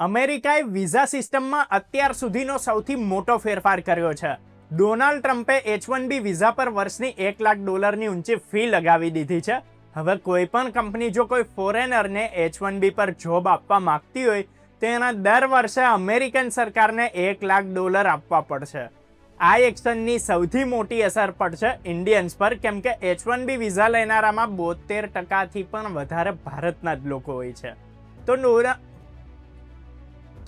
અમેરિકાએ વિઝા સિસ્ટમમાં અત્યાર સુધીનો સૌથી મોટો ફેરફાર કર્યો છે. ડોનાલ્ડ ટ્રમ્પે એચ વન બી વિઝા પર વર્ષની એક લાખ ડોલરની ઊંચી ફી લગાવી દીધી છે. હવે કોઈ પણ કંપની જો કોઈ ફોરેનરને એચ વન બી પર જોબ આપવા માંગતી હોય, તો એના દર વર્ષે અમેરિકન સરકારને એક લાખ ડોલર આપવા પડશે. આ એક્શનની સૌથી મોટી અસર પડશે ઇન્ડિયન્સ પર, કેમ કે એચ વન બી વિઝા લેનારામાં બોતેર ટકાથી પણ વધારે ભારતના જ લોકો હોય છે. તો ડોના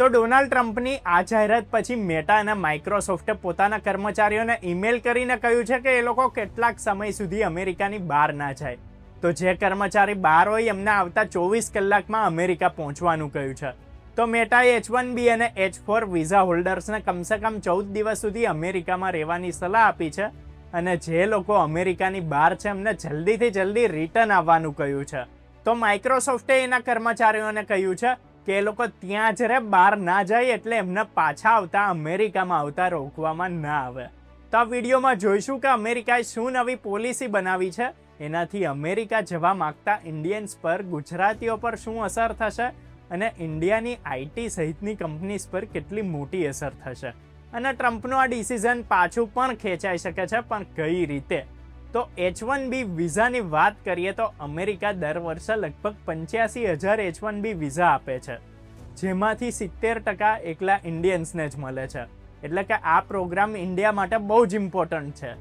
તો ડોનાલ્ડ ટ્રમ્પની આ જાહેરાત પછી મેટા અને માઇક્રોસોફ્ટે પોતાના કર્મચારીઓને ઈમેલ કરીને કહ્યું છે કે એ લોકો કેટલાક સમય સુધી અમેરિકાની બહાર ના જાય. તો જે કર્મચારી બહાર હોય એમને આવતા ચોવીસ કલાકમાં અમેરિકા પહોંચવાનું કહ્યું છે. તો મેટાએ એચ વન બી અને એચ ફોર વિઝા હોલ્ડર્સને કમસે કમ ચૌદ દિવસ સુધી અમેરિકામાં રહેવાની સલાહ આપી છે અને જે લોકો અમેરિકાની બહાર છે એમને જલ્દીથી જલ્દી રિટર્ન આવવાનું કહ્યું છે. તો માઇક્રોસોફ્ટે એના કર્મચારીઓને કહ્યું છે કે એ લોકો ત્યાં જ રહે બહાર ના જાય એટલે એમને પાછા આવતા અમેરિકામાં આવતા રોકવામાં ના આવે. તો આ વિડીયોમાં જોઈશું કે અમેરિકાએ શું નવી પોલિસી બનાવી છે. એનાથી અમેરિકા જવા માગતા ઇન્ડિયન્સ પર ગુજરાતીઓ પર શું અસર થશે અને ઇન્ડિયાની આઈટી સહિતની કંપનીઝ પર કેટલી મોટી અસર થશે. અને ટ્રમ્પનું આ ડિસિઝન પાછું પણ ખેંચાઈ શકે છે, પણ કઈ રીતે? તો એચ વન બી વિઝાની વાત કરીએ તો અમેરિકા દર વર્ષે લગભગ પંચ્યાસી હજાર એચ વન બી વિઝા આપે છે, જેમાંથી સિત્તેર ટકા એકલા ઇન્ડિયન્સને જ મળે છે. એટલે કે આ પ્રોગ્રામ ઇન્ડિયા માટે બહુ જ ઇમ્પોર્ટન્ટ છે.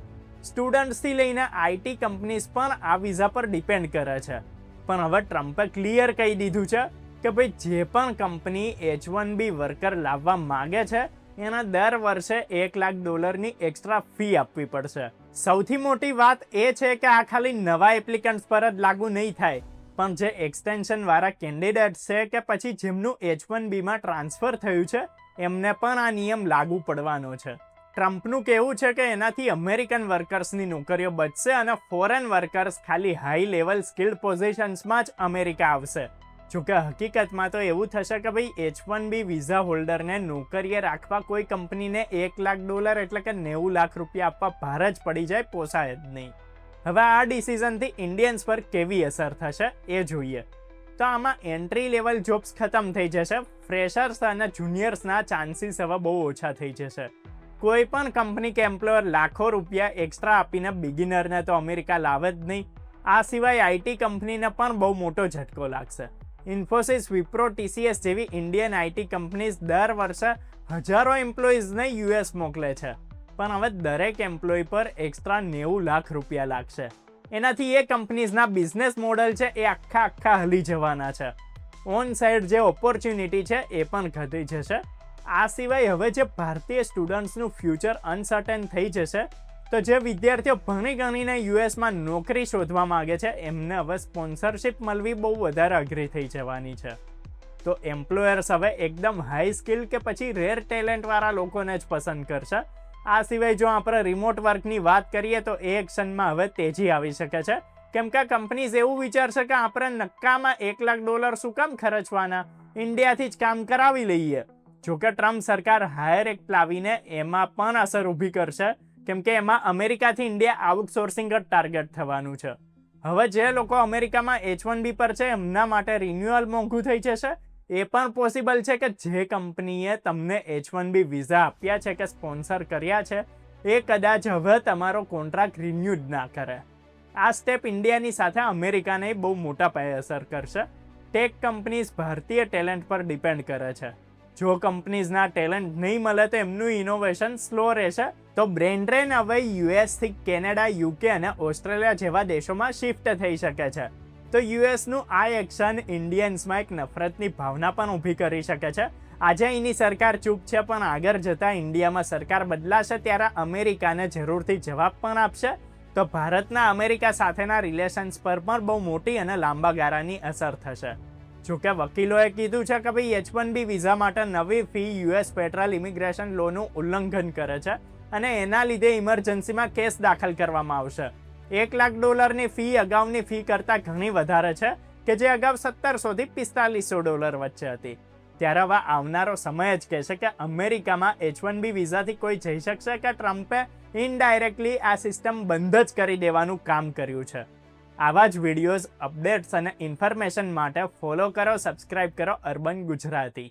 સ્ટુડન્ટ્સથી લઈને આઈટી કંપનીઝ પણ આ વિઝા પર ડિપેન્ડ કરે છે. પણ હવે ટ્રમ્પે ક્લિયર કહી દીધું છે કે ભાઈ, જે પણ company H one B worker લાવવા માગે છે, એના દર વર્ષે એક લાખ ડોલરની એક્સ્ટ્રા ફી આપવી પડશે. સૌથી મોટી વાત એ છે કે આ ખાલી નવા એપ્લિકન્ટ્સ પર જ લાગુ નહીં થાય, પણ જે એક્સટેન્શન વાળા કેન્ડિડેટ છે કે પછી જેમનું એચ વન બીમાં ટ્રાન્સફર થયું છે, એમને પણ આ નિયમ લાગુ પડવાનો છે. ટ્રમ્પનું કહેવું છે કે એનાથી અમેરિકન વર્કર્સની નોકરીઓ બચશે અને ફોરેન વર્કર્સ ખાલી હાઈ લેવલ સ્કિલ્ડ પોઝિશન્સમાં જ અમેરિકા આવશે. જોકે હકીકતમાં તો એવું થશે કે ભાઈ એચ વન બી વિઝા હોલ્ડરને નોકરીએ રાખવા કોઈ કંપનીને એક લાખ ડોલર એટલે કે નેવું લાખ રૂપિયા આપવા ભાર જ પડી જાય, પોસાય જ નહીં. હવે આ ડિસિઝનથી ઇન્ડિયન્સ પર કેવી અસર થશે એ જોઈએ. તો આમાં એન્ટ્રી લેવલ જોબ્સ ખતમ થઈ જશે ફ્રેશર્સ અને જુનિયર્સના ચાન્સીસ હવે બહુ ઓછા થઈ જશે. કોઈ પણ કંપની કે એમ્પ્લોયર લાખો રૂપિયા એક્સ્ટ્રા આપીને બિગિનરને તો અમેરિકા લાવે જ નહીં. આ સિવાય આઈટી કંપનીને પણ બહુ મોટો ઝટકો લાગશે. ઇન્ફોસિસ વિપ્રો ટીસીએસ જેવી ઇન્ડિયન આઈટી કંપનીઝ દર વર્ષે હજારો એમ્પ્લોઈઝને યુએસ મોકલે છે. પણ હવે દરેક એમ્પ્લોય પર એક્સ્ટ્રા નેવું લાખ રૂપિયા લાગશે. એનાથી એ કંપનીઝના બિઝનેસ મોડલ છે એ આખા આખા હલી જવાના છે. ઓન સાઇડ જે ઓપોર્ચ્યુનિટી છે એ પણ ઘટી જશે. આ સિવાય હવે જે ભારતીય સ્ટુડન્ટ્સનું ફ્યુચર અનસર્ટેન થઈ જશે તો જે વિદ્યાર્થીઓ ભણી ગણીને યુએસમાં નોકરી શોધવા માગે છે, એમને હવે સ્પોન્સરશિપ મળવી બહુ વધારે અઘરી થઈ જવાની છે. તો એમ્પ્લોયર્સ હવે એકદમ હાઈ સ્કિલ કે પછી રેર ટેલેન્ટવાળા લોકોને જ પસંદ કરશે. આ સિવાય જો આપણે રિમોટ વર્કની વાત કરીએ તો એ એક્શનમાં હવે તેજી આવી શકે છે. કેમ કે કંપનીઝ એવું વિચારશે કે આપણે નક્કામાં એક લાખ ડોલર શું કામ ખર્ચવાના? ઇન્ડિયાથી જ કામ કરાવી લઈએ. જોકે ટ્રમ્પ સરકાર હાયર એક્ટ લાવીને એમાં પણ અસર ઊભી કરશે. કેમ કે એમાં અમેરિકાથી ઇન્ડિયા આઉટસોર્સિંગ જ ટાર્ગેટ થવાનું છે. હવે જે લોકો અમેરિકામાં એચ વન બી પર છે, એમના માટે રિન્યુઅલ મોંઘું થઈ જશે. એ પણ પોસિબલ છે કે જે કંપનીએ તમને એચ વન બી વિઝા આપ્યા છે કે સ્પોન્સર કર્યા છે, એ કદાચ હવે તમારો કોન્ટ્રાક્ટ રિન્યુ જ ના કરે. આ સ્ટેપ ઇન્ડિયાની સાથે અમેરિકાને બહુ મોટા પાયે અસર કરશે. ટેક કંપનીઝ ભારતીય ટેલેન્ટ પર ડિપેન્ડ કરે છે. જો કંપનીઝના ટેલેન્ટ નહીં મળે તો એમનું ઇનોવેશન સ્લો રહેશે. તો બ્રેન ડ્રેન હવે યુએસથી કેનેડા યુકે અને ઓસ્ટ્રેલિયા જેવા દેશોમાં શિફ્ટ થઈ શકે છે. તો યુએસનું આ એક્શન ઇન્ડિયન્સમાં એક નફરતની ભાવના પણ ઊભી કરી શકે છે. આજે એની સરકાર ચૂપ છે, પણ આગળ જતાં ઇન્ડિયામાં સરકાર બદલાશે ત્યારે અમેરિકાને જરૂરથી જવાબ પણ આપશે. તો ભારતના અમેરિકા સાથેના રિલેશન્સ પર પણ બહુ મોટી અને લાંબા ગાળાની અસર થશે. જોકે વકીલોએ કીધું છે કે ભાઈ એચ વન બી વિઝા માટે નવી ફી યુએસ ફેડરલ ઇમિગ્રેશન લોનું ઉલ્લંઘન કરે છે અને એના લીધે ઇમરજન્સીમાં કેસ દાખલ કરવામાં આવશે. એક લાખ ડોલરની ફી અગાઉની ફી કરતાં ઘણી વધારે છે કે જે અગાઉ સત્તરસોથી પિસ્તાલીસો ડોલર વચ્ચે હતી. ત્યારે હવે આવનારો સમય જ કહેશે કે અમેરિકામાં એચ વન બી વિઝાથી કોઈ જઈ શકશે કે ટ્રમ્પે ઇનડાયરેક્ટલી આ સિસ્ટમ બંધ જ કરી દેવાનું કામ કર્યું છે. આવા જ વિડીયોઝ અપડેટ્સ અને ઇન્ફોર્મેશન માટે ફોલો કરો સબસ્ક્રાઈબ કરો અર્બન ગુજરાતી.